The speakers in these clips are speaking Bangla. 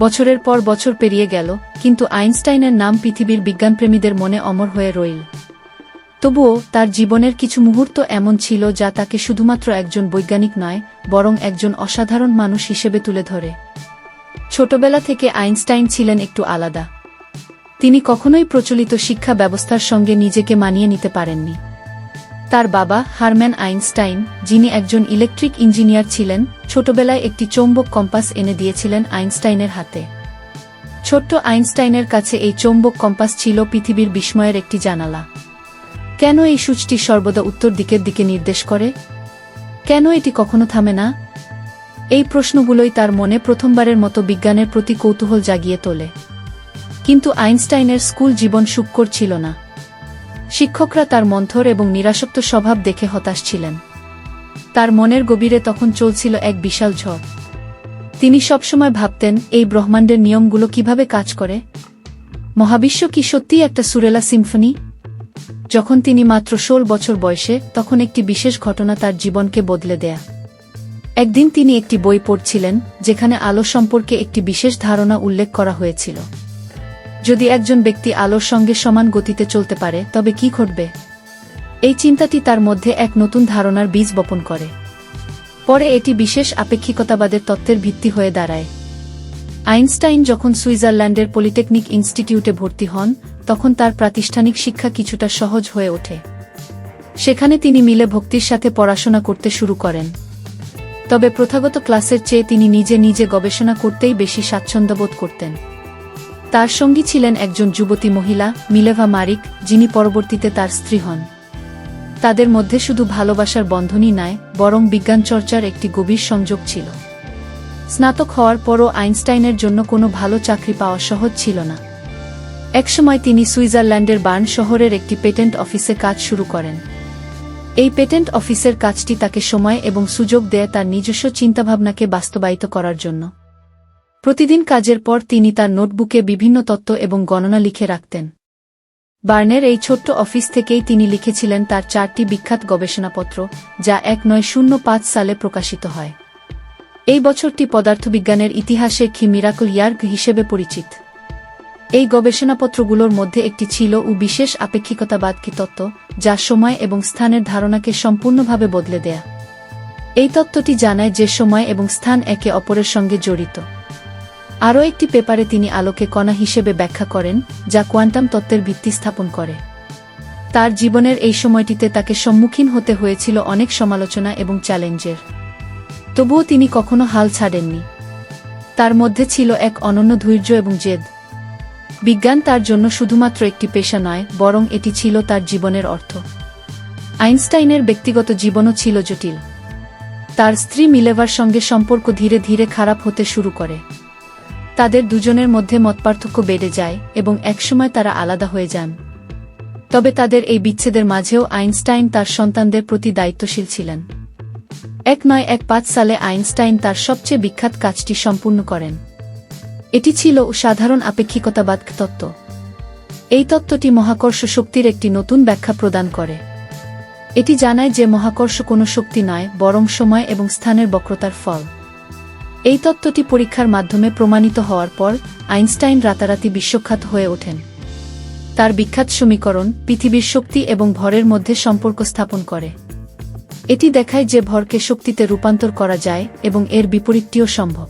বছরের পর বছর পেরিয়ে গেল, কিন্তু আইনস্টাইনের নাম পৃথিবীর বিজ্ঞানপ্রেমীদের মনে অমর হয়ে রইল। তবুও তার জীবনের কিছু মুহূর্ত এমন ছিল যা তাকে শুধুমাত্র একজন বৈজ্ঞানিক নয়, বরং একজন অসাধারণ মানুষ হিসেবে তুলে ধরে। ছোটবেলা থেকে আইনস্টাইন ছিলেন একটু আলাদা। তিনি কখনোই প্রচলিত শিক্ষা ব্যবস্থার সঙ্গে নিজেকে মানিয়ে নিতে পারেননি। তার বাবা, হারম্যান আইনস্টাইন, যিনি একজন ইলেকট্রিক ইঞ্জিনিয়ার ছিলেন, ছোটবেলায় একটি চৌম্বক কম্পাস এনে দিয়েছিলেন আইনস্টাইনের হাতে। ছোট্ট আইনস্টাইনের কাছে এই চৌম্বক কম্পাস ছিল পৃথিবীর বিস্ময়ের একটি জানালা। কেন এই সূচটি সর্বদা উত্তর দিকের দিকে নির্দেশ করে? কেন এটি কখনো থামে না? এই প্রশ্নগুলোই তার মনে প্রথমবারের মতো বিজ্ঞানের প্রতি কৌতূহল জাগিয়ে তোলে। কিন্তু আইনস্টাইনের স্কুল জীবন সুক্কর ছিল না। শিক্ষকরা তার মন্থর এবং নিরাসক্ত স্বভাব দেখে হতাশ ছিলেন। তার মনের গভীরে তখন চলছিল এক বিশাল ঝড়। তিনি সবসময় ভাবতেন, এই ব্রহ্মাণ্ডের নিয়মগুলো কীভাবে কাজ করে? মহাবিশ্ব কি সত্যিই একটা সুরেলা সিম্ফনি? যখন তিনি মাত্র ষোল বছর বয়সে, তখন একটি বিশেষ ঘটনা তার জীবনকে বদলে দেয়া। একদিন তিনি একটি বই পড়ছিলেন, যেখানে আলো সম্পর্কে একটি বিশেষ ধারণা উল্লেখ করা হয়েছিল। যদি একজন ব্যক্তি আলোর সঙ্গে সমান গতিতে চলতে পারে, তবে কি ঘটবে? এই চিন্তাটি তার মধ্যে এক নতুন ধারণার বীজ বপন করে। পরে এটি বিশেষ আপেক্ষিকতাবাদের তত্ত্বের ভিত্তি হয়ে দাঁড়ায়। আইনস্টাইন যখন সুইজারল্যান্ডের পলিটেকনিক ইনস্টিটিউটে ভর্তি হন, তখন তার প্রাতিষ্ঠানিক শিক্ষা কিছুটা সহজ হয়ে ওঠে। সেখানে তিনি মিলে ভক্তির সাথে পড়াশোনা করতে শুরু করেন। তবে প্রথাগত ক্লাসের চেয়ে তিনি নিজে নিজে গবেষণা করতেই বেশি স্বাচ্ছন্দ্যবোধ করতেন। তার সঙ্গী ছিলেন একজন যুবতী মহিলা, মিলেভা মারিক, যিনি পরবর্তীতে তার স্ত্রী হন। তাদের মধ্যে শুধু ভালোবাসার বন্ধনই নয় বরং বিজ্ঞান চর্চার একটি গভীর সংযোগ ছিল। স্নাতক হওয়ার পরও আইনস্টাইনের জন্য কোনো ভালো চাকরি পাওয়া সহজ ছিল না। একসময় তিনি সুইজারল্যান্ডের বার্ন শহরের একটি পেটেন্ট অফিসে কাজ শুরু করেন। এই পেটেন্ট অফিসের কাজটি তাকে সময় এবং সুযোগ দেয় তার নিজস্ব চিন্তাভাবনাকে বাস্তবায়িত করার জন্য। প্রতিদিন কাজের পর তিনি তার নোটবুকে বিভিন্ন তত্ত্ব এবং গণনা লিখে রাখতেন। বার্নের এই ছোট্ট অফিস থেকেই তিনি লিখেছিলেন তার চারটি বিখ্যাত গবেষণাপত্র, যা এক নয় শূন্য পাঁচ সালে প্রকাশিত হয়। এই বছরটি পদার্থবিজ্ঞানের ইতিহাসে খি মিরাকল ইয়ার্গ হিসেবে পরিচিত। এই গবেষণাপত্রগুলোর মধ্যে একটি ছিল ও বিশেষ আপেক্ষিকতাবাদ কি তত্ত্ব, যা সময় এবং স্থানের ধারণাকে সম্পূর্ণভাবে বদলে দেয়া। এই তত্ত্বটি জানায় যে সময় এবং স্থান একে অপরের সঙ্গে জড়িত। আরও একটি পেপারে তিনি আলোকে কণা হিসেবে ব্যাখ্যা করেন, যা কোয়ান্টাম তত্ত্বের ভিত্তি স্থাপন করে। তার জীবনের এই সময়টিতে তাকে সম্মুখীন হতে হয়েছিল অনেক সমালোচনা এবং চ্যালেঞ্জের। তবুও তিনি কখনো হাল ছাড়েননি। তার মধ্যে ছিল এক অনন্য ধৈর্য এবং জেদ। বিজ্ঞান তার জন্য শুধুমাত্র একটি পেশা নয়, বরং এটি ছিল তার জীবনের অর্থ। আইনস্টাইনের ব্যক্তিগত জীবনও ছিল জটিল। তার স্ত্রী মিলেভার সঙ্গে সম্পর্ক ধীরে ধীরে খারাপ হতে শুরু করে। তাদের দুজনের মধ্যে মতপার্থক্য বেড়ে যায় এবং একসময় তারা আলাদা হয়ে যান। তবে তাদের এই বিচ্ছেদের মাঝেও আইনস্টাইন তার সন্তানদের প্রতি দায়িত্বশীল ছিলেন। এক নয় এক পাঁচ সালে আইনস্টাইন তার সবচেয়ে বিখ্যাত কাজটি সম্পূর্ণ করেন। এটি ছিল সাধারণ আপেক্ষিকতাবাদ তত্ত্ব। এই তত্ত্বটি মহাকর্ষ শক্তির একটি নতুন ব্যাখ্যা প্রদান করে। এটি জানায় যে মহাকর্ষ কোনো শক্তি নয়, বরং সময় এবং স্থানের বক্রতার ফল। এই তত্ত্বটি পরীক্ষার মাধ্যমে প্রমাণিত হওয়ার পর আইনস্টাইন রাতারাতি বিশ্বখ্যাত হয়ে ওঠেন। তার বিখ্যাত সমীকরণ পৃথিবীর শক্তি এবং ভরের মধ্যে সম্পর্ক স্থাপন করে। এটি দেখায় যে ভরকে শক্তিতে রূপান্তর করা যায় এবং এর বিপরীতটিও সম্ভব।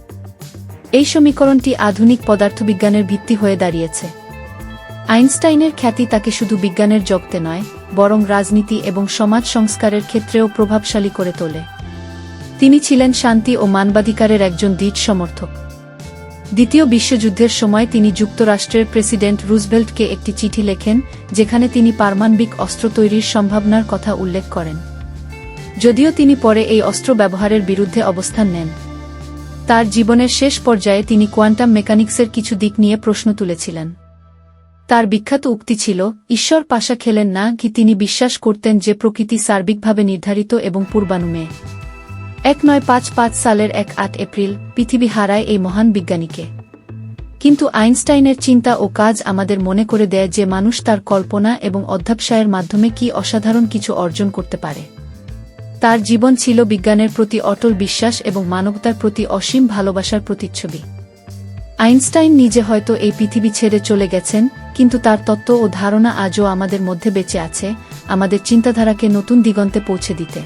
এই সমীকরণটি আধুনিক পদার্থবিজ্ঞানের ভিত্তি হয়ে দাঁড়িয়েছে। আইনস্টাইনের খ্যাতি তাকে শুধু বিজ্ঞানের জগতে নয়, বরং রাজনীতি এবং সমাজ সংস্কারের ক্ষেত্রেও প্রভাবশালী করে তোলে। তিনি ছিলেন শান্তি ও মানবাধিকারের একজন দৃঢ় সমর্থক। দ্বিতীয় বিশ্বযুদ্ধের সময় তিনি যুক্তরাষ্ট্রের প্রেসিডেন্ট রুজভেল্টকে একটি চিঠি লেখেন, যেখানে তিনি পারমাণবিক অস্ত্র তৈরির সম্ভাবনার কথা উল্লেখ করেন। যদিও তিনি পরে এই অস্ত্র ব্যবহারের বিরুদ্ধে অবস্থান নেন। তার জীবনের শেষ পর্যায়ে তিনি কোয়ান্টাম মেকানিক্সের কিছু দিক নিয়ে প্রশ্ন তুলেছিলেন। তার বিখ্যাত উক্তি ছিল, ঈশ্বর পাশা খেলেন না কি তিনি বিশ্বাস করতেন যে প্রকৃতি সার্বিকভাবে নির্ধারিত এবং পূর্বানুমেয় এক নয় পাঁচ পাঁচ সালের এক আট এপ্রিল পৃথিবী হারায় এই মহান বিজ্ঞানীকে। কিন্তু আইনস্টাইনের চিন্তা ও কাজ আমাদের মনে করে দেয় যে মানুষ তার কল্পনা এবং অধ্যাবসায়ের মাধ্যমে কি অসাধারণ কিছু অর্জন করতে পারে। তার জীবন ছিল বিজ্ঞানের প্রতি অটল বিশ্বাস এবং মানবতার প্রতি অসীম ভালোবাসার প্রতিচ্ছবি। আইনস্টাইন নিজে হয়তো এই পৃথিবী ছেড়ে চলে গেছেন, কিন্তু তার তত্ত্ব ও ধারণা আজও আমাদের মধ্যে বেঁচে আছে, আমাদের চিন্তাধারাকে নতুন দিগন্তে পৌঁছে দিতে।